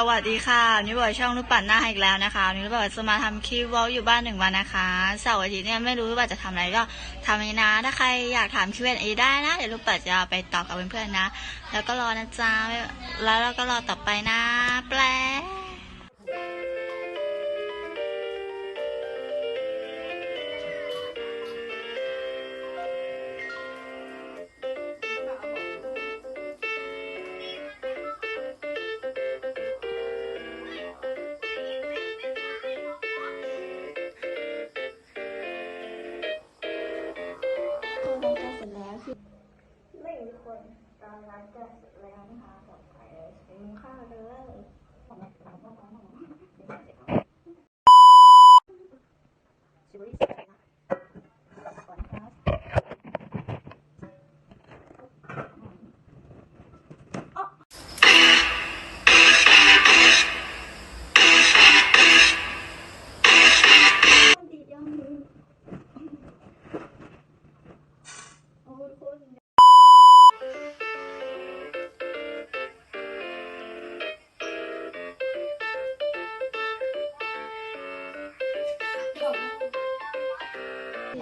สวัสดีค่ะนี่บอยช่องนุปั่นหน้าอีกแล้วนะคะนี่บอยจะมาทำคลิปวอลอยู่บ้านหนึ่งวันนะคะเสาร์อาทิตย์เนี่ยไม่รู้ว่าจะทำอะไรก็ทำเองนะ ถ้าใครอยากถาม Q&A ได้นะ เดี๋ยวนุปั่นจะไปตอบกับเพื่อนๆนะ แล้วก็รอนะจ๊ะแล้วเราก็รอต่อไปนะ แปล นตอนนั้นจะเสร็จแล้วนะคะปลอไปถึงข้ค่าเลย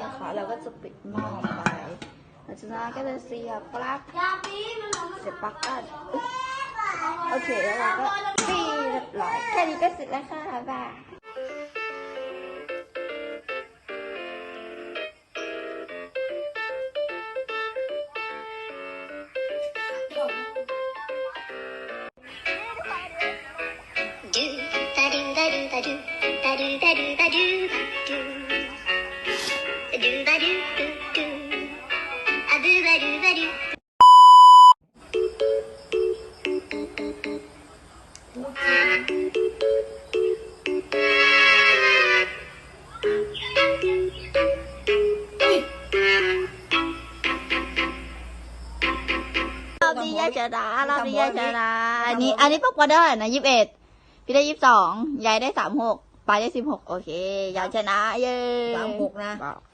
นะคะเราก็จะปิดหม้อไปหลังจากนั้นก็จะเสียบปลั๊กเสียบปลั๊กกันอุ๊ยโอเคแล้วเราก็ปีเรียบร้อยแค่นี้ก็เสร็จแล้วค่ะบ่าย do รอบนี้ยายชนะรอบนี้ยายชนะอันนี้ อันนี้ปกมาได้นะยี่สิบเอ็ดพี่ได้ยี่สิบสองยายได้สามหกปลายได้สิบหกโอเคยายชนะเย้สามหกนะบอก